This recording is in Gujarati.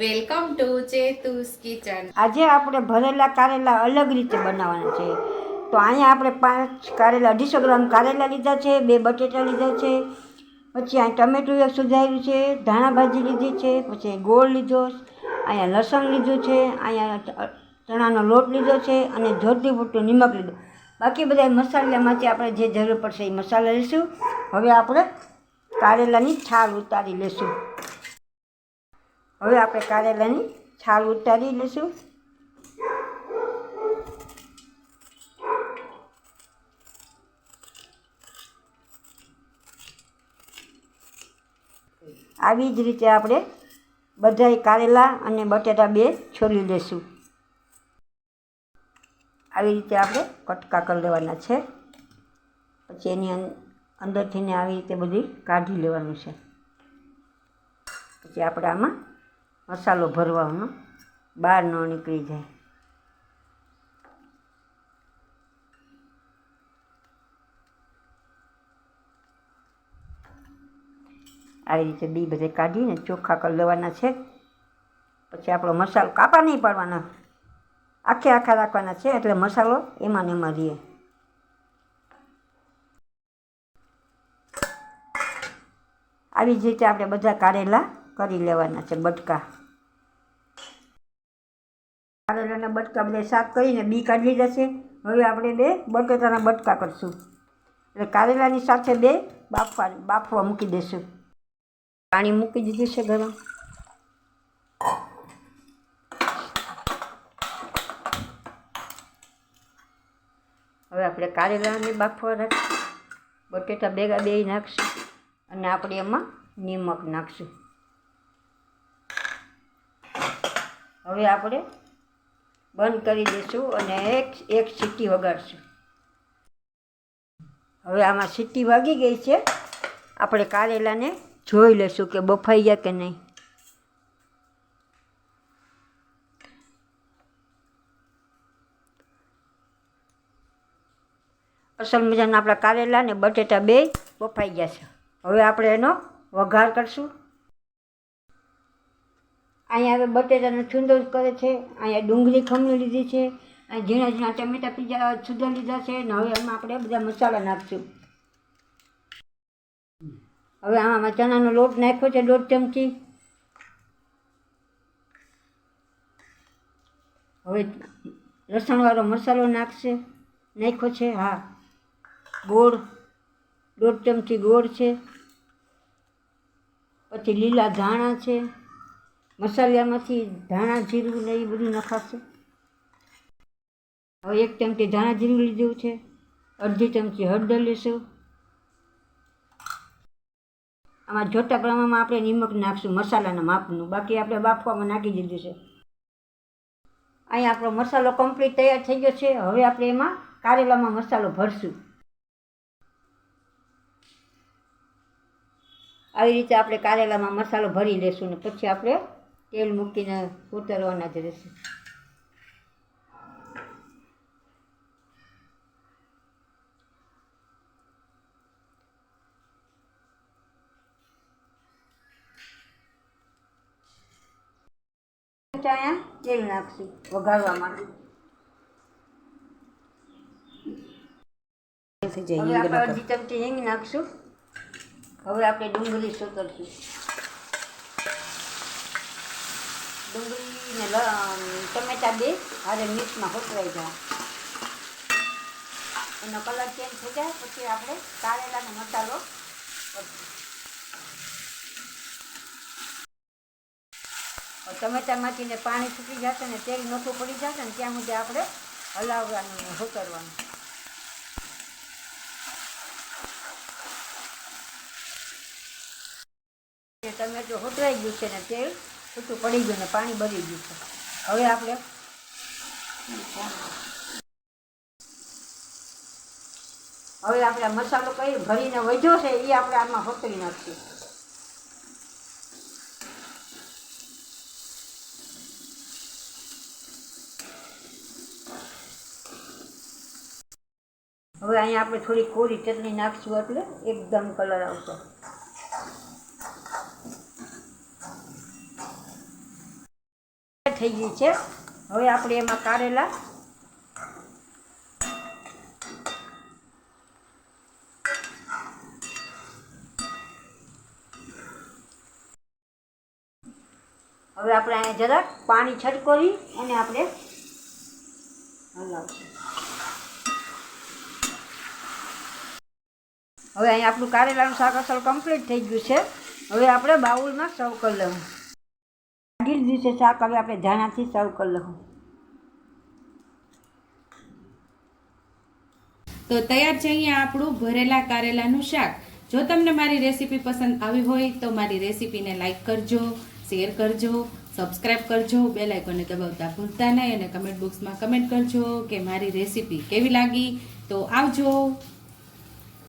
Welcome to ચેતુસ kitchen. આજે આપણે ભરેલા કારેલા અલગ રીતે બનાવવાના છે. તો અહીંયા આપણે પાંચ કારેલા, અઢીસો ગ્રામ કારેલા લીધા છે, બે બટેટા લીધા છે, પછી અહીં ટમેટું એક સુધાર્યું છે, ધાણા ભાજી લીધી છે, પછી ગોળ લીધો, અહીંયા લસણ લીધું છે, અહીંયા ચણાનો લોટ લીધો છે, અને જોતી પૂરતું નિમક લીધું. બાકી બધા મસાલામાંથી આપણે જે જરૂર પડશે એ મસાલા લઈશું. હવે આપણે કારેલાની છાલ ઉતારી લઈશું. હવે આપણે કારેલાની છાલ ઉતારી લઈશું. આવી જ રીતે આપણે બધાય કારેલા અને બટેટા બે છોલી લઈશું. આવી રીતે આપણે કટકા કરી લેવાના છે. પછી એની અંદરથીને આવી રીતે બધી કાઢી લેવાનું છે. પછી આપણે આમાં મસાલો ભરવાનો. બહાર ન નીકળી જાય. આવી રીતે બી બધે કાઢીને ચોખ્ખા કરી લેવાના છે. પછી આપણો મસાલો કાપા નહીં પાડવાના. આખે આખા રાખવાના છે એટલે મસાલો એમાં ને એમાં રહે. આવી જ રીતે આપણે બધા કારેલા કરી લેવાના છે બટકા. કારેલાના બટકા બધા સાફ કરીને બી કાઢી જશે હવે આપણે બે બટેટાના બટકા કરશું. એટલે કારેલાની સાથે બે બાફવા બાફવા મૂકી દઈશું પાણી મૂકી દીધું છે ગરમ. હવે આપણે કારેલાને બાફવા રાખીશું. બટેટા ભેગા બે નાખશું અને આપણે એમાં નિમક નાખશું. હવે આપણે બંધ કરી દઈશું અને એક એક સીટી વગાડશું. હવે આમાં સીટી વાગી ગઈ છે. આપણે કારેલાને જોઈ લઈશું કે બફાઈ ગયા કે નહીં. અસલ મજાના આપણા કારેલા ને બટેટા બે બફાઈ ગયા છે. હવે આપણે એનો વઘાર કરશું. અહીંયા બટેટાનો છુંદો કરે છે, અહીંયા ડુંગળી ખમણી લીધી છે, અહીંયા ઝીણા ઝીણા ટમેટા પીઝા છૂંદા લીધા છે, ને હવે એમાં આપણે બધા મસાલા નાખશું. હવે આમાં ચણાનો લોટ નાખ્યો છે દોઢ ચમચી. હવે લસણવાળો મસાલો નાખશે, નાખ્યો છે, હા. ગોળ, દોઢ ચમચી ગોળ છે. પછી લીલા ધાણા છે. મસાલામાંથી ધાણા, જીરું ને એ બધું નખાશે. હવે એક ચમચી ધાણા, જીરું લીધું છે. અડધી ચમચી હળદર લઈશું આમાં જોતા પ્રમાણમાં આપણે નિમક નાખશું મસાલાના માપનું. બાકી આપણે બાફવામાં નાખી દીધું છે. અહીંયા આપણો મસાલો કમ્પ્લીટ તૈયાર થઈ ગયો છે. હવે આપણે એમાં કારેલામાં મસાલો ભરશું. આવી રીતે આપણે કારેલામાં મસાલો ભરી લેશું ને પછી આપણે તેલ મૂકીને ઉતરવાના જ રહેશે. અહીંયા તેલ નાખશું વઘારવા માટે. હવે આપણે અડધી ચમચી હિંગ નાખશું. હવે આપણે ડુંગળી શું ડુંગળી ને લ- ટમેટા બે હારે મિક્સમાં હોતરાઈ જાય એનો કલર ચેન્જ થઈ જાય, પછી આપણે કારેલાનો મસાલો ટમેટામાંથી ને પાણી છૂટી જશે ને તેલ નોખું પડી જશે ને ત્યાં સુધી આપણે હલાવવાનું ને હોતરવાનું. તે ટમેટું હોતરાઈ ગયું છે ને તેલ. છૂટું પડી ગયું ને પાણી બળી ગયું છે. હવે આપણે હવે આપણે મસાલો કઈ ભરીને વધ્યો છે એ આપણે આમાં હોતરી નાખીએ હવે અહીંયા આપણે થોડી કોરી ચટણી નાખશું એટલે એકદમ કલર આવશે. થઈ ગઈ છે. હવે આપણે એમાં કારેલા હવે આપણે અહીંયા જરાક પાણી છટકોરી અને આપણે હવે અહીંયા આપણું કારેલાનું શાક અસલ કમ્પ્લીટ થઈ ગયું છે. હવે આપણે બાઉલમાં સર્વ કરી લઉં કાઢી દિવસે શાક હવે આપણે ધાણાથી સર્વ કરી લઉં તો તૈયાર છે અહીંયા આપણું ભરેલા કારેલાનું શાક. જો તમને મારી રેસીપી પસંદ આવી હોય તો મારી રેસીપીને લાઈક કરજો શેર કરજો સબસ્ક્રાઇબ કરજો બેલ આઇકોનને દબાવતા ભૂલતા નહીં અને કમેન્ટ બોક્સમાં કમેન્ટ કરજો કે મારી રેસીપી કેવી લાગી. તો આવજો.